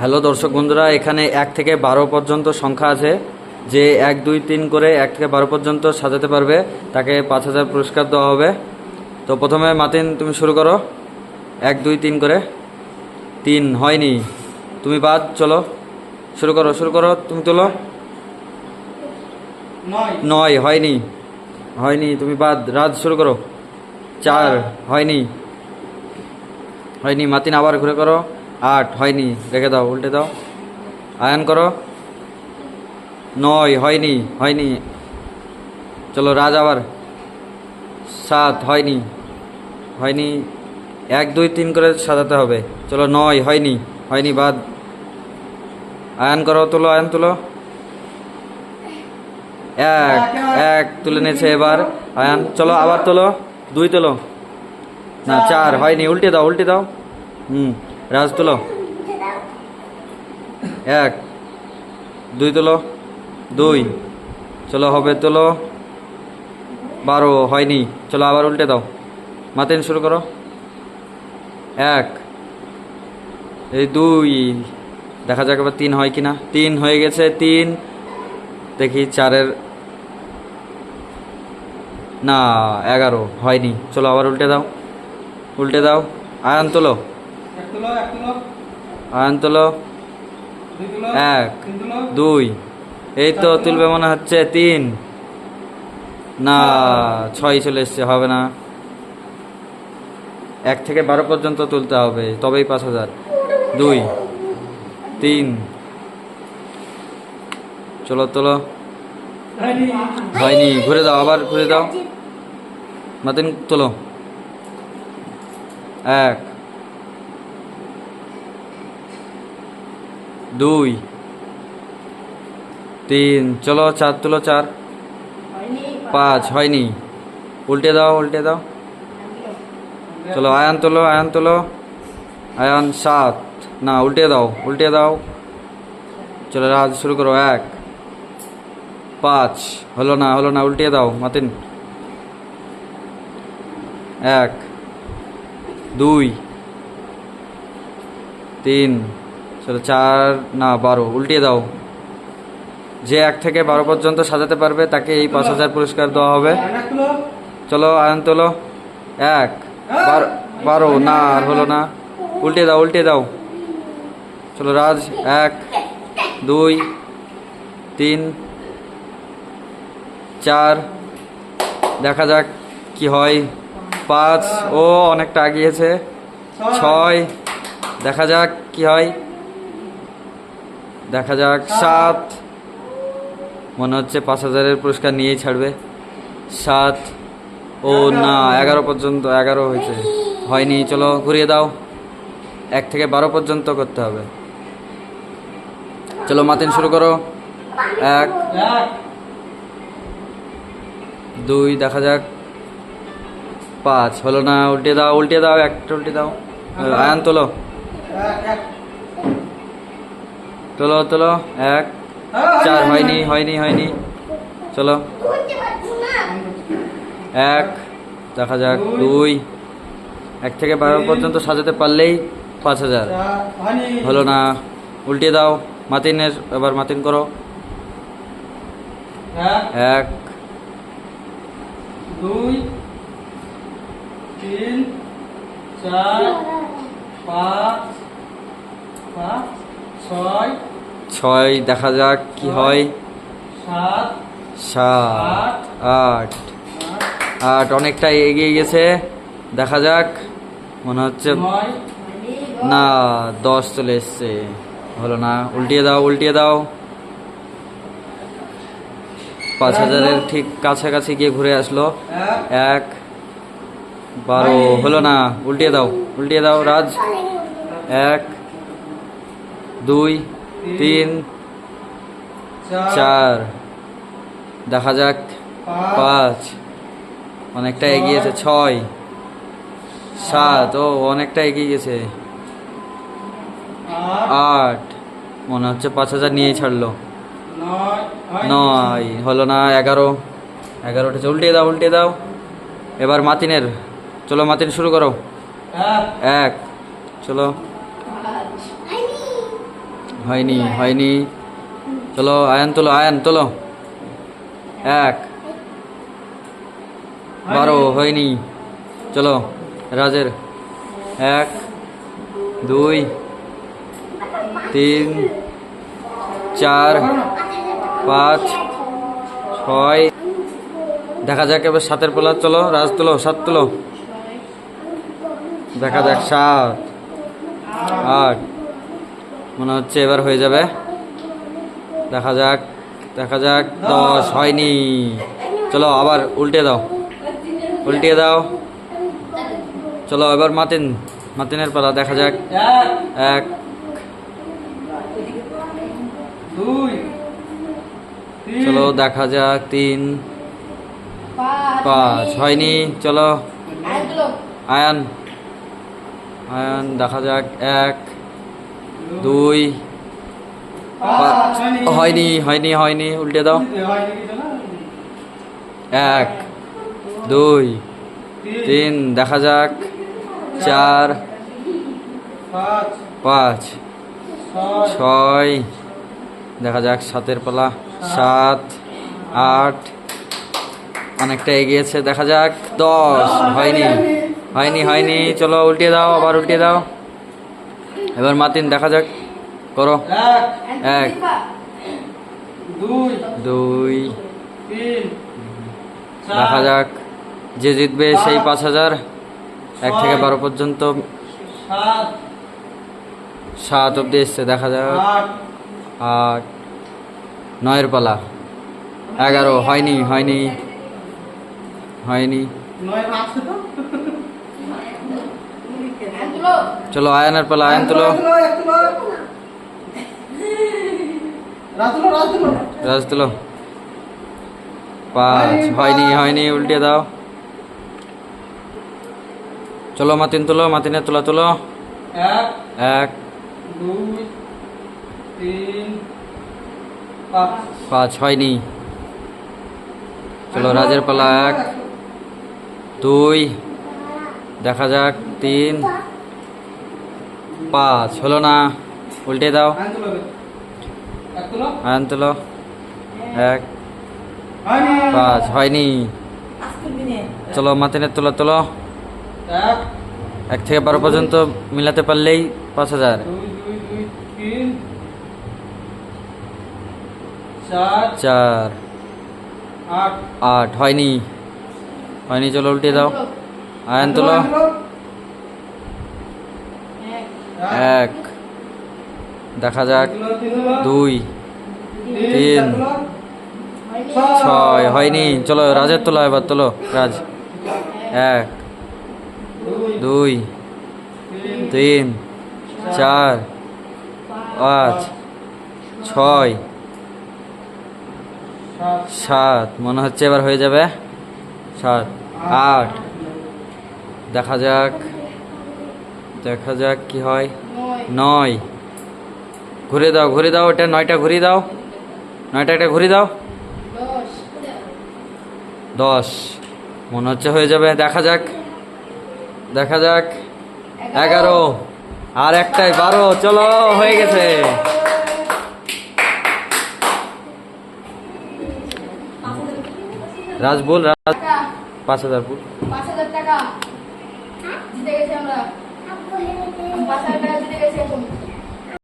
Hello দর্শক বন্ধুরা এখানে এক থেকে বারো পর্যন্ত সংখ্যা আছে। যে এক দুই তিন করে এক থেকে বারো পর্যন্ত সাজাতে পারবে তাকে পাঁচ হাজার পুরস্কার দেওয়া হবে। তো প্রথমে মাতিন তুমি শুরু করো। এক দুই তিন করে। তিন হয়নি। তুমি বাদ চলো। শুরু করো শুরু করো তুমি তোলো। নয়। হয়নি। হয়নি তুমি বাদ। রাত শুরু করো। চার হয়নি। হয়নি মাতিন আবার ঘুরে করো। আট, হয়নি, রেখে দাও, উল্টে দাও। আয়ন করো। নয়, হয়নি হয়নি। চলো, রাজ আবার। সাত, হয়নি হয়নি। এক, দুই, তিন করে সাজাতে হবে। চলো, নয়, হয়নি হয়নি, বাদ। আয়ন করো, তোলো, আয়ন তোলো। এক এক, তুলে নিয়েছে এবার। আয়ান, চলো, আবার তোলো। দুই তোলো। না, চার, হয়নি, উল্টে দাও উল্টে দাও। হুম। রাজ তোলো। এক, দুই তোলো। দুই, চলো হবে তোলো। বারো, হয়নি। চলো আবার উল্টে দাও। মাতেন শুরু করো। এক, এই দুই, দেখা যাক এবার তিন হয় কি না তিন হয়ে গেছে, তিন। দেখি চারের না, এগারো, হয়নি। চলো আবার উল্টে দাও। উল্টে দাও। আয়ান তোলো। এক তুলো এক দুই এই তো তুলবে মনে হচ্ছে তিন। না ছয় চলে এসছে হবে না। এক থেকে বারো পর্যন্ত তুলতে হবে তবেই পাঁচ হাজার। দুই তিন। চলো তোলো। হয়নি ঘুরে দাও আবার ঘুরে দাও। মাতিন তোলো। এক দুই। তিন। চলো চার তুলো চার। পাঁচ হয়নি। উল্টে দাও উল্টে দাও। চলো আয়ান তোলো আয়ান তোলো। আয়ান সাত। না উল্টে দাও উল্টে দাও। চলো রাজ শুরু করো এক। পাঁচ। হলো না হলো না উল্টে দাও মাতিন। এক। দুই। তিন। চলো চার, না, বারো। উল্টে দাও। যে এক থেকে বারো পর্যন্ত সাজাতে পারবে, তাকে এই পাঁচ হাজার পুরস্কার দেওয়া হবে। চলো, আয়ন তোলো। এক, বারো না, আর হলো না। উল্টে দাও উল্টে দাও। চলো, রাজ, এক, দুই, তিন, চার। দেখা যাক কি হয়। পাঁচ, ও অনেকটা আগিয়েছে। ছয়, দেখা যাক কি হয়। দেখা যাক, সাত। মনে হচ্ছে পাঁচ হাজারের পুরস্কার নিয়েই ছাড়বে। সাত। ও না, এগারো পর্যন্ত, এগারো হয়েছে। হয়নি, চলো ঘুরিয়ে দাও। এক থেকে বারো পর্যন্ত করতে হবে। চলো মাতিন, শুরু করো। এক। দুই, দেখা যাক। পাঁচ, হলো না উল্টে দাও উল্টে দাও, একটা উল্টে দাও। আয়ান, তোলো। তোলো তোলো এক চার হয়নি হয়নি হয়নি। চলো। এক দেখা যাক দুই। এক থেকে বারো পর্যন্ত সাজাতে পারলেই পাঁচ হাজার। হলো না। উল্টে দাও। মাতিনের এবার মাতিন করো। এক এক দুই তিন চার পাঁচ পাঁচ ছয় ছয়, দেখা যাক কি হয়। সাত, আট। আট, অনেকটা এগিয়ে গেছে। দেখা যাক, মনে হচ্ছে না, দশ চলে এসছে। হলো না, উল্টিয়ে দাও উল্টিয়ে দাও। পাঁচ হাজারের ঠিক কাছাকাছি গিয়ে ঘুরে আসলো। এক, বারো, হলো না, উল্টিয়ে দাও উল্টিয়ে দাও, রাজ। এক, দুই তিন, চার, দেখা যাক, পাঁচ, অনেকটা এগিয়েছে ছয়, সাত, ও অনেকটা এগিয়ে গেছে, আট, মনে হচ্ছে পাঁচ হাজার নিয়েই ছাড়লো, নয়, হলো না এগারো এগারো উঠেছে উল্টে দাও উল্টে দাও, এবার মাতিনের, চলো মাতিন শুরু করো, এক, চলো হয়নি হয়নি। চলো, আয়ান তোলো আয়ান তোলো। এক, বারো, হয়নি। চলো, রাজের। এক, দুই, তিন, চার, পাঁচ, ছয়। দেখা যাক এবার সাতের পোলা, চলো, রাজ তুলো, সাত তুলো। দেখা যাক, সাত, আট। মনে হচ্ছে এবার হয়ে যাবে। দেখা যাক দেখা যাক দশ হয়নি। চলো আবার উল্টে দাও। উল্টিয়ে দাও। চলো এবার মাতিন মাতিনের পালা দেখা যাক। এক চলো দেখা যাক তিন পাঁচ হয়নি। চলো। আয়ান আয়ান দেখা যাক এক দুই হয়নি হয়নি হয়নি, উল্টে দাও। এক, দুই, তিন, দেখা যাক। চার, পাঁচ। ছয়, দেখা যাক সাতের পালা। সাত, আট। অনেকটা এগিয়েছে, দেখা যাক। দশ। হয়নি হয়নি হয়নি। চলো উল্টিয়ে দাও, আবার উল্টিয়ে দাও। এবার মাতিন দেখা যাক। করো। এক দুই দেখা যাক। যে জিতবে সেই পাঁচ হাজার এক থেকে বারো পর্যন্ত সাত অব্দি এসছে দেখা যাক। আট নয়ের পালা। এগারো হয়নি হয়নি। হয়নি। চলো, আয়নের পালা, আয়ন তুলো। রাজ তুলো। পাঁচ, হয়নি হয়নি, উল্টে দাও। চলো, মাতিন তুলো মাতিনে তুলো তুলো। এক, পাঁচ, হয়নি। চলো, রাজের পালা, এক, দুই দেখা যাক, তিন, পাঁচ। হলো না? উল্টে দাও। আয়ন তুলো। এক, পাঁচ। হয়নি। চলো, মাতিনে তুলো তুলো। এক থেকে বারো পর্যন্ত মিলাতে পারলেই পাঁচ হাজার। চার, আট। হয়নি। হয়নি, চলো, উল্টে দাও। আয়ন তুলো। এক। দেখা যাক। দুই। তিন। ছয়। হয়নি। চলো রাজের তোলো এবার তোলো। রাজ। এক। দুই। তিন। চার। পাঁচ। ছয়। সাত সাত। মনে হচ্ছে এবার হয়ে যাবে সাত আট। দেখা যাক দেখা যাক কি হয়। নয়। ঘুরে দাও ঘুরে দাও, এটা নয়টা ঘুরিয়ে দাও। নয়টা একটা ঘুরিয়ে দাও। দশ। মনে হচ্ছে হয়ে যাবে, দেখা যাক। দেখা যাক। এগারো। আর একটাই, বারো। চলো, হয়ে গেছে। রাজ বল রাজ পাঁচ হাজার পাঁচ হাজার টাকা। জিতে গেছি আমরা। পাঁচ হাজার টাকা জিতে গেছি এখন।